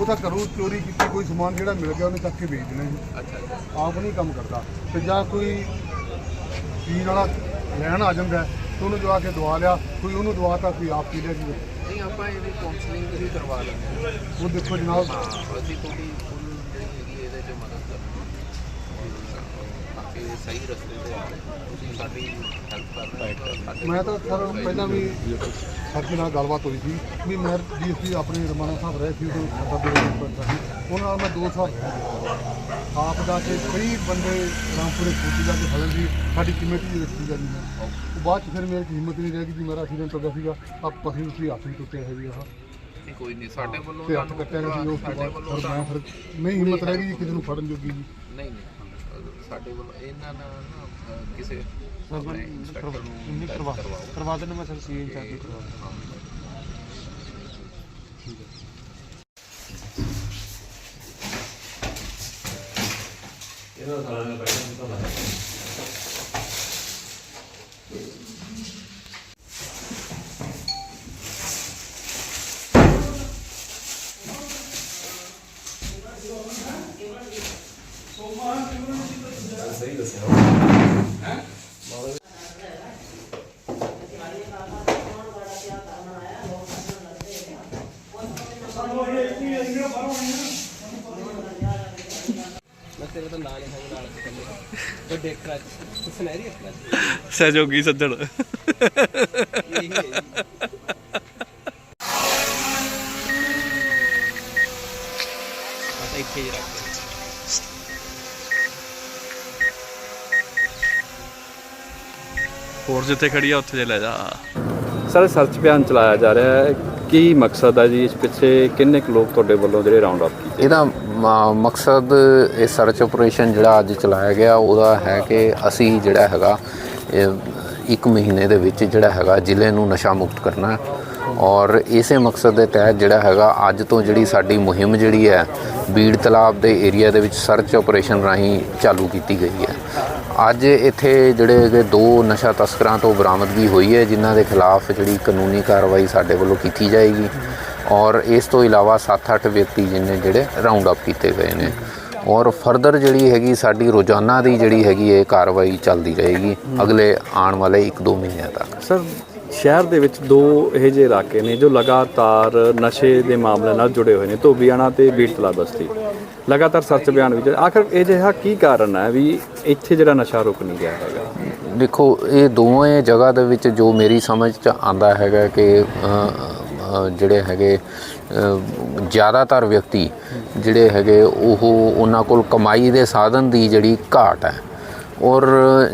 ਉਹ ਤਾਂ ਘਰੋਂ ਚੋਰੀ ਕੀਤੀ ਕੋਈ ਸਮਾਨ ਜਿਹੜਾ ਮਿਲ ਗਿਆ ਉਹਨੇ ਚੱਕ ਕੇ ਵੇਚ ਦੇਣਾ ਜੀ। ਅੱਛਾ ਆਪ ਨਹੀਂ ਕੰਮ ਕਰਦਾ। ਤੇ ਜਾਂ ਕੋਈ ਪੀਣ ਵਾਲਾ ਲੈਣ ਆ ਜਾਂਦਾ ਤੇ ਉਹਨੂੰ ਜਵਾ ਕੇ ਦਵਾ ਲਿਆ ਕੋਈ ਉਹਨੂੰ ਦਵਾਤਾ ਕੋਈ ਆਪ ਪੀ ਲਿਆ ਜੀ। ਨਹੀਂ ਆਪਾਂ ਇਹਦੀ ਕਾਉਂਸਲਿੰਗ ਵੀ ਕਰਵਾ ਲੈਂਦੇ ਉਹ ਦੇਖੋ ਜਨਾਬ। ਅਸੀਂ ਤੁਹਾਡੀ ਫੁੱਲ ਜਿਹੜੀ ਹੈਗੀ ਇਹਦੇ 'ਚ ਮਦਦ ਕਰਾਂਗੇ ਤਾਂ ਕਿ ਸਹੀ ਰਸਤੇ ਤੇ ਆਵੇ ਤੁਸੀਂ ਸਾਡੀ ਹੈਲਪ ਕਰ ਰਹੇ ਮੈਂ ਤਾਂ ਸਰ ਪਹਿਲਾਂ ਵੀ ਸਰ ਜੀ ਨਾਲ ਗੱਲਬਾਤ ਹੋਈ ਸੀ ਵੀ ਮੈਂ ਡੀਐਸਪੀ ਆਪਣੇ ਰਮਾਨਾ ਸਾਹਿਬ ਰਹੇ ਸੀ ਉਦੋਂ ਸਾਡਾ ਦੇ ਉਹਨਾਂ ਨਾਲ ਮੈਂ 2 ਸਾਲ ਆਪ ਜਾ ਕੇ ਕਈ ਬੰਦੇ ਰਾਮਪੁਰੇ ਫੂਟੀ ਜਾ ਕੇ ਫੜਨ ਦੀ ਸਾਡੀ ਕਮੇਟੀ ਦੇ ਵਿੱਚ ਸੀਗਾ ਜੀ ਮੈਂ ਉਹ ਬਾਅਦ ਚ ਫਿਰ ਮੇਰੇ ਕੋਲ ਹਿੰਮਤ ਨਹੀਂ ਰਹਿ ਗਈ ਜੀ ਮੇਰਾ ਐਕਸੀਡੈਂਟ ਹੋ ਗਿਆ ਸੀਗਾ। ਆਪ ਪਸੀ ਤੁਸੀਂ ਹੱਥ ਵੀ ਟੁੱਟਿਆ ਹੈ ਜੀ ਆਹ ਨਹੀਂ ਕੋਈ ਨਹੀਂ ਸਾਡੇ ਵੱਲੋਂ ਤੇ ਤੁਹਾਨੂੰ ਕੱਟਿਆ ਗਿਆ ਸੀ ਉਸ ਤੋਂ ਸਾਡੇ ਬਾਅਦ ਵੱਲੋਂ ਫਿਰ ਮੈਂ ਫਿਰ ਨਹੀਂ ਹਿੰਮਤ ਰਹਿ ਗਈ ਕਿਸੇ ਨੂੰ ਫੜਨ ਜੋਗੀ ਜੀ। ਨਹੀਂ ਨਹੀਂ। ਸਾਡੇ ਵੱਲੋਂ ਇਹਨਾਂ ਨਾਲ ਨਾ ਅਹ, ਕਿਸੇ ਆਪਣੇ ਇੰਸਪੈਕਟਰ ਨੂੰ ਕਰਵਾ ਕਰਵਾਓ। ਕਰਵਾ ਦੇਣਾ ਮੈਂ ਸਰ ਸੀ ਇੰਚਾਰਜ ਕਰਵਾ ਹਾਂ ਮੈਂ ਤੇਰੇ ਤੋਂ ਨਾਲ ਹੀ ਹਾਂ ਨਾਲ ਤੇ ਵੱਡੇ ਕਰਾਚ ਸੁਨਹਿਰੀ ਕਰਾਚ ਸਹਿਯੋਗੀ ਸੱਜਣ ਇਹੀ ਹੈ ਜੀ ਬਸ ਇੱਥੇ ਹੀ ਰੱਖ ਦੇ। ਹੋਰ ਜਿੱਥੇ ਖੜੀ ਆ ਉੱਥੇ ਜੇ ਲੈ ਜਾ। ਸਰ ਸਰਚ ਅਭਿਆਨ ਚਲਾਇਆ ਜਾ ਰਿਹਾ ਹੈ। ਕੀ ਮਕਸਦ ਹੈ ਜੀ? ਇਸ ਪਿੱਛੇ ਕਿੰਨੇ ਕੁ ਲੋਕ ਤੁਹਾਡੇ ਵੱਲੋਂ ਜਿਹੜੇ ਰਾਉਂਡ ਅਪ ਕੀਤੇ? ਇਹਦਾ ਮ- ਮਕਸਦ ਇਹ ਸਰਚ ਆਪਰੇਸ਼ਨ ਜਿਹੜਾ ਅੱਜ ਚਲਾਇਆ ਗਿਆ ਉਹਦਾ ਹੈ ਕਿ ਅਸੀਂ ਜਿਹੜਾ ਹੈਗਾ ਇਹ ਇੱਕ ਮਹੀਨੇ ਦੇ ਵਿੱਚ ਜਿਹੜਾ ਹੈਗਾ ਜ਼ਿਲ੍ਹੇ ਨੂੰ ਨਸ਼ਾ ਮੁਕਤ ਕਰਨਾ ਹੈ। ਔਰ ਇਸੇ ਮਕਸਦ ਦੇ ਤਹਿਤ ਜਿਹੜਾ ਹੈਗਾ, ਅੱਜ ਤੋਂ ਜਿਹੜੀ ਸਾਡੀ ਮੁਹਿੰਮ ਜਿਹੜੀ ਹੈ, ਬੀੜ ਤਲਾਬ ਦੇ ਏਰੀਆ ਦੇ ਵਿੱਚ ਸਰਚ ਆਪਰੇਸ਼ਨ ਰਾਹੀਂ ਚਾਲੂ ਕੀਤੀ ਗਈ ਹੈ। ਅੱਜ ਇੱਥੇ ਜਿਹੜੇ ਹੈਗੇ ਦੋ ਨਸ਼ਾ ਤਸਕਰਾਂ ਤੋਂ ਬਰਾਮਦਗੀ ਹੋਈ ਹੈ, ਜਿਨ੍ਹਾਂ ਦੇ ਖਿਲਾਫ ਜਿਹੜੀ ਕਾਨੂੰਨੀ ਕਾਰਵਾਈ ਸਾਡੇ ਵੱਲੋਂ ਕੀਤੀ ਜਾਏਗੀ। ਔਰ ਇਸ ਤੋਂ ਇਲਾਵਾ 7-8 ਵਿਅਕਤੀ ਜਿਹਨੇ ਜਿਹੜੇ ਰਾਉਂਡ ਅਪ ਕੀਤੇ ਗਏ ਨੇ। ਔਰ ਫਰਦਰ ਜਿਹੜੀ ਹੈਗੀ, ਸਾਡੀ ਰੋਜ਼ਾਨਾ ਦੀ ਜਿਹੜੀ ਹੈਗੀ ਇਹ ਕਾਰਵਾਈ ਚੱਲਦੀ ਰਹੇਗੀ ਅਗਲੇ ਆਉਣ ਵਾਲੇ 1-2 ਮਹੀਨਿਆਂ ਤੱਕ। ਸਰ ਸ਼ਹਿਰ ਦੇ ਵਿੱਚ ਦੋ ਇਹੋ ਜਿਹੇ ਇਲਾਕੇ ਨੇ ਜੋ ਲਗਾਤਾਰ ਨਸ਼ੇ ਦੇ ਮਾਮਲੇ ਨਾਲ ਜੁੜੇ ਹੋਏ ਨੇ, ਧੋਬੀਆਣਾ ਤੇ ਬੀੜਤਲਾ ਬਸਤੀ। ਲਗਾਤਾਰ ਸੱਚ ਬਿਆਨ ਵਿੱਚ। ਆਖਰ ਇਹ ਜਿਹਾ ਕੀ ਕਾਰਨ ਹੈ ਵੀ ਇੱਥੇ ਜਿਹੜਾ ਨਸ਼ਾ ਰੁਕ ਨਹੀਂ ਗਿਆ ਹੈਗਾ? ਦੇਖੋ, ਇਹ ਦੋਵੇਂ ਜਗ੍ਹਾ ਦੇ ਵਿੱਚ ਜੋ ਮੇਰੀ ਸਮਝ ਚ ਆਂਦਾ ਹੈਗਾ ਕਿ ਜਿਹੜੇ ਹੈਗੇ ਜ਼ਿਆਦਾਤਰ ਵਿਅਕਤੀ ਜਿਹੜੇ ਹੈਗੇ, ਉਹ ਉਹਨਾਂ ਕੋਲ ਕਮਾਈ ਦੇ ਸਾਧਨ ਦੀ ਜਿਹੜੀ ਘਾਟ ਹੈ ਔਰ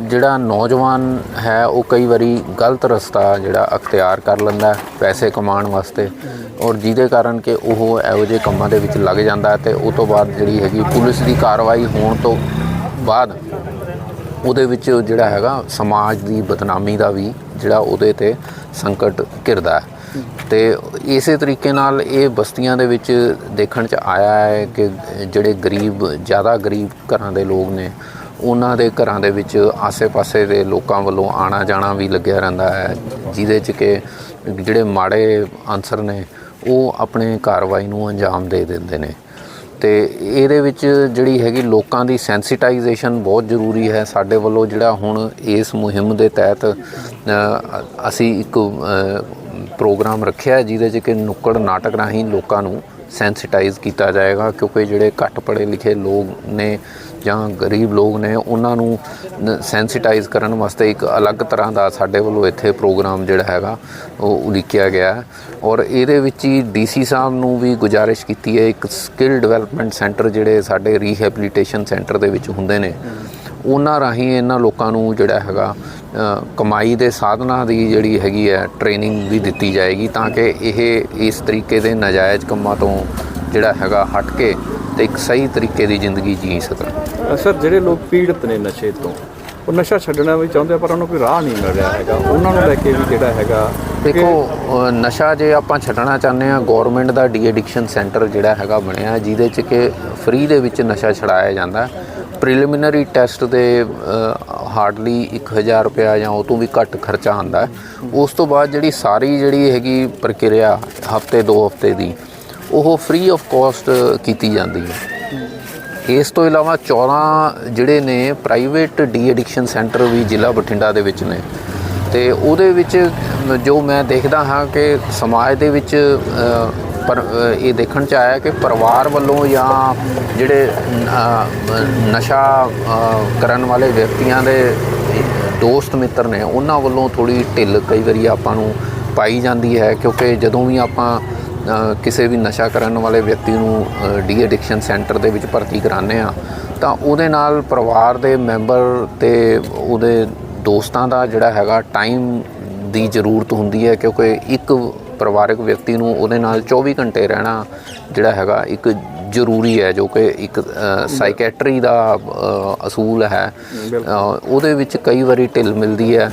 ਜਿਹੜਾ ਨੌਜਵਾਨ ਹੈ, ਉਹ ਕਈ ਵਾਰੀ ਗਲਤ ਰਸਤਾ ਜਿਹੜਾ ਅਖਤਿਆਰ ਕਰ ਲੈਂਦਾ ਪੈਸੇ ਕਮਾਉਣ ਵਾਸਤੇ। ਔਰ ਜਿਹਦੇ ਕਾਰਨ ਕਿ ਉਹ ਇਹੋ ਜਿਹੇ ਕੰਮਾਂ ਦੇ ਵਿੱਚ ਲੱਗ ਜਾਂਦਾ ਹੈ ਤੇ ਉਸ ਤੋਂ ਬਾਅਦ ਜਿਹੜੀ ਹੈਗੀ ਪੁਲਿਸ ਦੀ ਕਾਰਵਾਈ ਹੋਣ ਤੋਂ ਬਾਅਦ ਉਹਦੇ ਵਿੱਚ ਜਿਹੜਾ ਹੈਗਾ ਸਮਾਜ ਦੀ ਬਦਨਾਮੀ ਦਾ ਵੀ ਜਿਹੜਾ ਉਹਦੇ ਤੇ ਸੰਕਟ ਘਿਰਦਾ ਹੈ। ਤੇ ਇਸੇ ਤਰੀਕੇ ਨਾਲ ਇਹ ਬਸਤੀਆਂ ਦੇ ਵਿੱਚ ਦੇਖਣ ਚ ਆਇਆ ਹੈ ਕਿ ਜਿਹੜੇ ਗਰੀਬ, ਜ਼ਿਆਦਾ ਗਰੀਬ ਘਰਾਂ ਦੇ ਲੋਕ ਨੇ ਉਹਨਾਂ ਦੇ ਘਰਾਂ ਦੇ ਵਿੱਚ ਆਸੇ-ਪਾਸੇ ਦੇ ਲੋਕਾਂ ਵੱਲੋਂ ਆਣਾ ਜਾਣਾ ਵੀ ਲੱਗਿਆ ਰਹਿੰਦਾ ਹੈ, ਜਿਹਦੇ ਚ ਕਿ ਜਿਹੜੇ ਮਾੜੇ ਅਨਸਰ ਨੇ, ਉਹ ਆਪਣੇ ਕਾਰਵਾਈ ਨੂੰ ਅੰਜਾਮ ਦੇ ਦਿੰਦੇ ਨੇ। ਤੇ ਇਹਦੇ ਵਿੱਚ ਜਿਹੜੀ ਹੈਗੀ ਲੋਕਾਂ ਦੀ ਸੈਂਸਿਟਾਈਜੇਸ਼ਨ ਬਹੁਤ ਜ਼ਰੂਰੀ ਹੈ। ਸਾਡੇ ਵੱਲੋਂ ਜਿਹੜਾ ਹੁਣ ਇਸ ਮੁਹਿੰਮ ਦੇ ਤਹਿਤ ਅਸੀਂ ਇੱਕ ਪ੍ਰੋਗਰਾਮ ਰੱਖਿਆ ਜਿਹਦੇ 'ਚ ਕਿ ਨੁੱਕੜ ਨਾਟਕ ਰਾਹੀਂ ਲੋਕਾਂ ਨੂੰ ਸੈਂਸਿਟਾਈਜ਼ ਕੀਤਾ ਜਾਏਗਾ ਕਿਉਂਕਿ ਜਿਹੜੇ ਘੱਟ ਪੜ੍ਹੇ ਲਿਖੇ ਲੋਕ ਨੇ ਜਾਂ ਗਰੀਬ ਲੋਕ ਨੇ, ਉਹਨਾਂ ਨੂੰ ਸੈਂਸਿਟਾਈਜ਼ ਕਰਨ ਵਾਸਤੇ ਇੱਕ ਅਲੱਗ ਤਰ੍ਹਾਂ ਦਾ ਸਾਡੇ ਵੱਲੋਂ ਇੱਥੇ ਪ੍ਰੋਗਰਾਮ ਜਿਹੜਾ ਹੈਗਾ, ਉਹ ਉਲੀਕਿਆ ਗਿਆ ਹੈ। ਔਰ ਇਹਦੇ ਵਿੱਚ ਹੀ ਡੀਸੀ ਸਾਹਿਬ ਨੂੰ ਵੀ ਗੁਜ਼ਾਰਿਸ਼ ਕੀਤੀ ਹੈ, ਇੱਕ ਸਕਿੱਲ ਡਿਵੈਲਪਮੈਂਟ ਸੈਂਟਰ ਜਿਹੜੇ ਸਾਡੇ ਰੀਹੈਬਿਲਿਟੇਸ਼ਨ ਸੈਂਟਰ ਦੇ ਵਿੱਚ ਹੁੰਦੇ ਨੇ ਉਹਨਾਂ ਰਾਹੀਂ ਇਹਨਾਂ ਲੋਕਾਂ ਨੂੰ ਜਿਹੜਾ ਹੈਗਾ ਕਮਾਈ ਦੇ ਸਾਧਨਾਂ ਦੀ ਜਿਹੜੀ ਹੈਗੀ ਹੈ ਟ੍ਰੇਨਿੰਗ ਵੀ ਦਿੱਤੀ ਜਾਏਗੀ ਤਾਂ ਕਿ ਇਹ ਇਸ ਤਰੀਕੇ ਦੇ ਨਾਜਾਇਜ਼ ਕੰਮਾਂ ਤੋਂ ਜਿਹੜਾ ਹੈਗਾ ਹਟ ਕੇ ਤੇ ਇੱਕ ਸਹੀ ਤਰੀਕੇ ਦੀ ਜ਼ਿੰਦਗੀ ਜੀ ਸਕਣ। ਸਰ ਜਿਹੜੇ ਲੋਕ ਪੀੜਤ ਨੇ ਨਸ਼ੇ ਤੋਂ ਉਹ ਨਸ਼ਾ ਛੱਡਣਾ ਵੀ ਚਾਹੁੰਦੇ ਆ, ਪਰ ਉਹਨਾਂ ਨੂੰ ਕੋਈ ਰਾਹ ਨਹੀਂ ਮਿਲ ਰਿਹਾ ਹੈਗਾ। ਉਹਨਾਂ ਨੂੰ ਲੈ ਕੇ ਵੀ ਜਿਹੜਾ ਹੈਗਾ ਦੇਖੋ ਨਸ਼ਾ ਜੇ ਆਪਾਂ ਛੱਡਣਾ ਚਾਹੁੰਦੇ ਆ ਗਵਰਨਮੈਂਟ ਦਾ ਡੀ ਐਡਿਕਸ਼ਨ ਸੈਂਟਰ ਜਿਹੜਾ ਹੈਗਾ ਬਣਿਆ ਜਿਹਦੇ ਚ ਕਿ ਫ੍ਰੀ ਦੇ ਵਿੱਚ ਨਸ਼ਾ ਛਡਾਇਆ ਜਾਂਦਾ। ਪ੍ਰੀਲਿਮਿਨਰੀ ਟੈਸਟ ਦੇ ਹਾਰਡਲੀ 1000 ਰੁਪਇਆ ਜਾਂ ਉਹ ਤੋਂ ਵੀ ਘੱਟ ਖਰਚਾ ਆਉਂਦਾ ਉਸ ਤੋਂ ਬਾਅਦ ਜਿਹੜੀ ਸਾਰੀ ਜਿਹੜੀ ਹੈਗੀ ਪ੍ਰਕਿਰਿਆ ਹਫ਼ਤੇ, ਦੋ ਹਫ਼ਤੇ ਦੀ, ਉਹ ਫ੍ਰੀ ਆਫ ਕਾਸਟ ਕੀਤੀ ਜਾਂਦੀ ਹੈ। ਇਸ ਤੋਂ ਇਲਾਵਾ 14 ਜਿਹੜੇ ਨੇ ਪ੍ਰਾਈਵੇਟ ਡੀ ਐਡਿਕਸ਼ਨ ਸੈਂਟਰ ਵੀ ਜ਼ਿਲ੍ਹਾ ਬਠਿੰਡਾ ਦੇ ਵਿੱਚ ਨੇ। ਤੇ ਉਹਦੇ ਵਿੱਚ ਜੋ ਮੈਂ ਦੇਖਦਾ ਹਾਂ ਕਿ ਸਮਾਜ ਦੇ ਵਿੱਚ ਪਰ ਇਹ ਦੇਖਣ ਚ ਆਇਆ ਕਿ ਪਰਿਵਾਰ ਵੱਲੋਂ ਜਾਂ ਜਿਹੜੇ ਨਸ਼ਾ ਕਰਨ ਵਾਲੇ ਵਿਅਕਤੀਆਂ ਦੇ ਦੋਸਤ ਮਿੱਤਰ ਨੇ, ਉਹਨਾਂ ਵੱਲੋਂ ਥੋੜੀ ਢਿੱਲ ਕਈ ਵਾਰੀ ਆਪਾਂ ਨੂੰ ਪਾਈ ਜਾਂਦੀ ਹੈ, ਕਿਉਂਕਿ ਜਦੋਂ ਵੀ ਆਪਾਂ ਕਿਸੇ ਵੀ ਨਸ਼ਾ ਕਰਨ ਵਾਲੇ ਵਿਅਕਤੀ ਨੂੰ ਡੀ ਐਡਿਕਸ਼ਨ ਸੈਂਟਰ ਦੇ ਵਿੱਚ ਭਰਤੀ ਕਰਾਉਂਦੇ ਆ ਤਾਂ ਉਹਦੇ ਨਾਲ ਪਰਿਵਾਰ ਦੇ ਮੈਂਬਰ ਤੇ ਉਹਦੇ ਦੋਸਤਾਂ ਦਾ ਜਿਹੜਾ ਹੈਗਾ ਟਾਈਮ ਦੀ ਜ਼ਰੂਰਤ ਹੁੰਦੀ ਹੈ, ਕਿਉਂਕਿ ਇੱਕ ਪਰਿਵਾਰਕ ਵਿਅਕਤੀ ਨੂੰ ਉਹਦੇ ਨਾਲ 24 ਘੰਟੇ ਰਹਿਣਾ ਜਿਹੜਾ ਹੈਗਾ ਇੱਕ ਜ਼ਰੂਰੀ ਹੈ ਜੋ ਕਿ ਇੱਕ ਸਾਈਕੈਟਰੀ ਦਾ ਅਸੂਲ ਹੈ। ਉਹਦੇ ਵਿੱਚ ਕਈ ਵਾਰੀ ਢਿੱਲ ਮਿਲਦੀ ਹੈ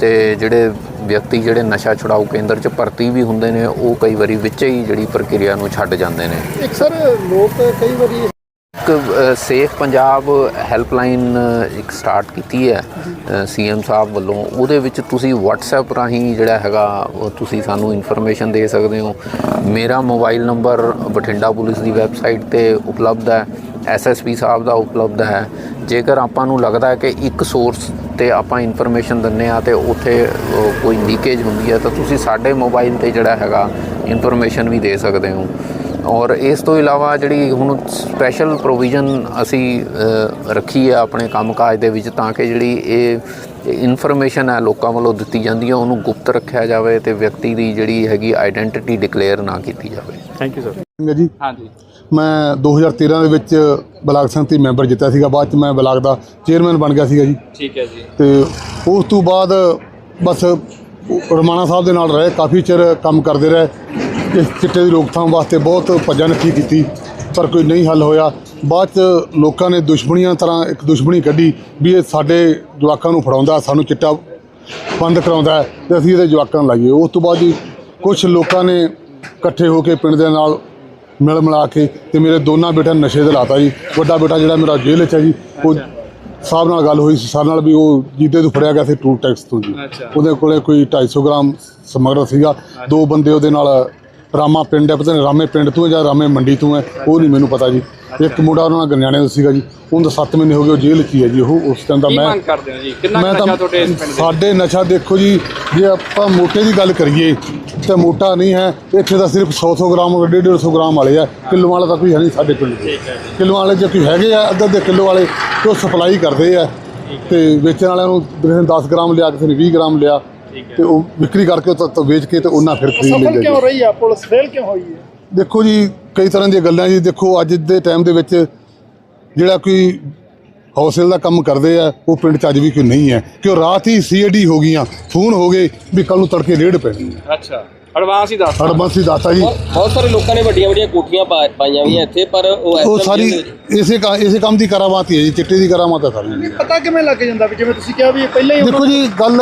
ਤੇ ਜਿਹੜੇ ਵਿਅਕਤੀ ਜਿਹੜੇ ਨਸ਼ਾ ਛੁਡਾਊ ਕੇਂਦਰ 'ਚ ਭਰਤੀ ਵੀ ਹੁੰਦੇ ਨੇ ਉਹ ਕਈ ਵਾਰੀ ਵਿੱਚ ਹੀ ਜਿਹੜੀ ਪ੍ਰਕਿਰਿਆ ਨੂੰ ਛੱਡ ਜਾਂਦੇ ਨੇ। ਇੱਕ ਸਰ ਲੋਕ ਕਈ ਵਾਰੀ ਇੱਕ ਸੇਫ ਪੰਜਾਬ ਹੈਲਪਲਾਈਨ ਇੱਕ ਸਟਾਰਟ ਕੀਤੀ ਹੈ। ਸੀਐਮ ਸਾਹਿਬ ਵੱਲੋਂ। ਉਹਦੇ ਵਿੱਚ ਤੁਸੀਂ WhatsApp ਰਾਹੀਂ ਜਿਹੜਾ ਹੈਗਾ ਤੁਸੀਂ ਸਾਨੂੰ ਇਨਫੋਰਮੇਸ਼ਨ ਦੇ ਸਕਦੇ ਹੋ। ਮੇਰਾ ਮੋਬਾਈਲ ਨੰਬਰ ਬਠਿੰਡਾ ਪੁਲਿਸ ਦੀ ਵੈਬਸਾਈਟ ਤੇ ਉਪਲਬਧ ਹੈ। ਐਸਐਸਪੀ ਸਾਹਿਬ ਦਾ ਉਪਲਬਧ ਹੈ। ਜੇਕਰ ਆਪਾਂ ਨੂੰ ਲੱਗਦਾ ਹੈ ਕਿ ਇੱਕ ਸੋਰਸ ਤੇ ਆਪਾਂ ਇਨਫੋਰਮੇਸ਼ਨ ਦਿੰਨੇ ਆ ਤੇ ਉੱਥੇ ਕੋਈ ਲੀਕੇਜ ਹੁੰਦੀ ਹੈ, ਤਾਂ ਤੁਸੀਂ ਸਾਡੇ ਮੋਬਾਈਲ ਤੇ ਜਿਹੜਾ ਹੈਗਾ, ਇਨਫੋਰਮੇਸ਼ਨ ਵੀ ਦੇ ਸਕਦੇ ਹੋ। ਔਰ ਇਸ ਤੋਂ ਇਲਾਵਾ ਜਿਹੜੀ ਹੁਣ ਸਪੈਸ਼ਲ ਪ੍ਰੋਵੀਜ਼ਨ ਅਸੀਂ ਰੱਖੀ ਹੈ ਆਪਣੇ ਕੰਮਕਾਜ ਦੇ ਵਿੱਚ ਤਾਂ ਕਿ ਜਿਹੜੀ ਇਹ ਇਨਫੋਰਮੇਸ਼ਨ ਹੈ ਲੋਕਾਂ ਵੱਲੋਂ ਦਿੱਤੀ ਜਾਂਦੀ ਹੈ ਉਹਨੂੰ ਗੁਪਤ ਰੱਖਿਆ ਜਾਵੇ ਤੇ ਵਿਅਕਤੀ ਦੀ ਜਿਹੜੀ ਹੈਗੀ ਆਇਡੈਂਟੀਟੀ ਡਿਕਲੇਅਰ ਨਾ ਕੀਤੀ ਜਾਵੇ। ਥੈਂਕ ਯੂ ਸਰ ਜੀ। ਹਾਂਜੀ। ਮੈਂ 2013 ਦੇ ਵਿੱਚ ਬਲਾਕ ਸੰਮਤੀ ਮੈਂਬਰ ਜਿੱਤਿਆ ਸੀਗਾ ਬਾਅਦ ਚ ਮੈਂ ਬਲਾਕ ਦਾ ਚੇਅਰਮੈਨ ਬਣ ਗਿਆ ਸੀਗਾ ਜੀ। ਠੀਕ ਹੈ ਜੀ। ਤੇ ਉਸ ਤੋਂ ਬਾਅਦ ਬਸ ਰਮਾਣਾ ਸਾਹਿਬ ਦੇ ਨਾਲ ਰਹੇ ਕਾਫੀ ਚਿਰ ਕੰਮ ਕਰਦੇ ਰਹੇ। ਇਸ ਚਿੱਟੇ ਦੀ ਰੋਕਥਾਮ ਵਾਸਤੇ ਬਹੁਤ ਭੱਜਾ ਨੱਠੀ ਕੀਤੀ ਪਰ ਕੋਈ ਨਹੀਂ ਹੱਲ ਹੋਇਆ। ਬਾਅਦ ਚ ਲੋਕਾਂ ਨੇ ਦੁਸ਼ਮਣੀਆਂ ਤਰ੍ਹਾਂ ਇੱਕ ਦੁਸ਼ਮਣੀ ਕੱਢੀ ਵੀ ਇਹ ਸਾਡੇ ਜਵਾਕਾਂ ਨੂੰ ਫੜਾਉਂਦਾ ਸਾਨੂੰ ਚਿੱਟਾ ਬੰਦ ਕਰਾਉਂਦਾ ਤੇ ਅਸੀਂ ਇਹਦੇ ਜਵਾਕਾਂ ਨੂੰ ਲਾਈਏ। ਉਸ ਤੋਂ ਬਾਅਦ ਜੀ ਕੁਝ ਲੋਕਾਂ ਨੇ ਇਕੱਠੇ ਹੋ ਕੇ ਪਿੰਡ ਦੇ ਨਾਲ ਮਿਲ ਮਿਲਾ ਕੇ ਤੇ ਮੇਰੇ ਦੋਨਾਂ ਬੇਟਿਆਂ ਨੂੰ ਨਸ਼ੇ ਤੇ ਲਾਤਾ ਜੀ। ਵੱਡਾ ਬੇਟਾ ਜਿਹੜਾ ਮੇਰਾ ਜੇਲ੍ਹ 'ਚ ਹੈ ਜੀ ਉਹ ਸਾਹਿਬ ਨਾਲ ਗੱਲ ਹੋਈ ਸੀ ਸਾਡੇ ਨਾਲ ਵੀ ਉਹ ਜੀਤੇ ਤੋਂ ਫੜਿਆ ਗਿਆ ਸੀ ਟੂ ਟੈਕਸ ਤੋਂ ਜੀ। ਉਹਦੇ ਕੋਲੇ ਕੋਈ 250 ਗ੍ਰਾਮ ਸਮਗਰ ਸੀਗਾ। ਦੋ ਬੰਦੇ ਉਹਦੇ ਨਾਲ ਰਾਮਾ ਪਿੰਡ ਹੈ ਪਤਾ ਨਹੀਂ ਰਾਮੇ ਪਿੰਡ ਤੋਂ ਹੈ ਜਾਂ ਰਾਮੇ ਮੰਡੀ ਤੋਂ ਹੈ ਉਹ ਨਹੀਂ ਮੈਨੂੰ ਪਤਾ ਜੀ। ਇੱਕ ਮੁੰਡਾ ਉਹਨਾਂ ਨਾਲ ਗੰਜਾਣੇ ਦਾ ਸੀਗਾ ਜੀ ਉਹਨੂੰ 7 ਮਹੀਨੇ ਹੋ ਗਏ ਉਹ ਜੇਲ੍ਹ 'ਚ ਹੀ ਹੈ ਜੀ ਉਹ ਉਸ ਟਾਈਮ ਦਾ ਕੀ ਮੈਂ ਮੰਗ ਕਰਦੇ ਹੋ ਜੀ? ਕਿੰਨਾ ਮੈਂ ਖਰਚਾ ਤੁਹਾਡੇ ਇਸ ਪਿੰਡ ਦੇ? ਸਾਡੇ ਨਸ਼ਾ ਦੇਖੋ ਜੀ ਜੇ ਆਪਾਂ ਮੋਟੇ ਦੀ ਗੱਲ ਕਰੀਏ ਤੇ ਮੋਟਾ ਨਹੀਂ ਹੈ ਇੱਥੇ ਤਾਂ ਸਿਰਫ 100-100 ਗ੍ਰਾਮ 150 ਗ੍ਰਾਮ ਵਾਲੇ ਆ ਕਿਲੋ ਵਾਲਾ ਤਾਂ ਕੋਈ ਹੈ ਨਹੀਂ ਸਾਡੇ ਪਿੰਡ ਦੇ। ਕਿਲੋ ਵਾਲੇ ਜੇ ਕੋਈ ਹੈਗੇ ਆ ਅੱਧੇ ਅੱਧੇ ਕਿਲੋ ਵਾਲੇ ਤੇ ਉਹ ਸਪਲਾਈ ਕਰਦੇ ਆ। ਤੇ ਵੇਚਣ ਵਾਲਿਆਂ ਨੂੰ ਕਿਸੇ ਨੇ 10 ਗ੍ਰਾਮ ਲਿਆ ਕਿਸੇ ਨੇ 20 ਗ੍ਰਾਮ ਲਿਆ ਤੇ ਉਹ ਵਿਕਰੀ ਕਰਕੇ ਉਹ ਤਾਂ ਵੇਚ ਕੇ ਤੇ ਉਹਨਾਂ ਫਿਰ ਖਰੀਦ ਲੈਂਦੇ ਜੀ। ਰਹੀ ਆ? ਪੁਲਿਸ ਫੇਲ ਕਿਉਂ ਹੋਈ ਹੈ? ਦੇਖੋ ਜੀ ਕਈ ਤਰ੍ਹਾਂ ਦੀਆਂ ਗੱਲਾਂ ਜੀ। ਦੇਖੋ ਅੱਜ ਦੇ ਟਾਈਮ ਦੇ ਵਿੱਚ ਜਿਹੜਾ ਕੋਈ ਹੌਸਲੇ ਦਾ ਕੰਮ ਕਰਦੇ ਆ ਉਹ ਪਿੰਡ 'ਚ ਅੱਜ ਵੀ ਕੋਈ ਨਹੀਂ ਹੈ। ਕਿ ਉਹ ਰਾਤ ਹੀ ਸੀਆਈਡੀ ਹੋ ਗਈਆਂ ਫੋਨ ਹੋ ਗਏ ਵੀ ਕੱਲ ਨੂੰ ਤੜਕੇ ਰੇਡ ਪੈਣੀ ਹੈ। ਅੱਛਾ ਐਡਵਾਂਸ ਹੀ ਦੱਸ ਹਰਬੰਸੀ ਦਾਤਾ ਜੀ। ਬਹੁਤ ਸਾਰੇ ਲੋਕਾਂ ਨੇ ਵੱਡੀਆਂ ਵੱਡੀਆਂ ਕੋਠੀਆਂ ਪਾਈਆਂ ਹੋਈਆਂ ਇੱਥੇ ਪਰ ਉਹ ਉਹ ਸਾਰੀ ਇਸੇ ਇਸੇ ਕੰਮ ਦੀ ਕਰਾਮਾਤ ਹੀ ਹੈ ਜੀ। ਚਿੱਟੇ ਦੀ ਕਰਾਮਾਤ ਹੈ ਸਾਰੀ। ਪਤਾ ਕਿਵੇਂ ਲੱਗ ਜਾਂਦਾ ਵੀ ਜਿਵੇਂ ਤੁਸੀਂ ਕਿਹਾ ਵੀ ਇਹ ਪਹਿਲਾਂ ਹੀ ਦੇਖੋ ਜੀ ਗੱਲ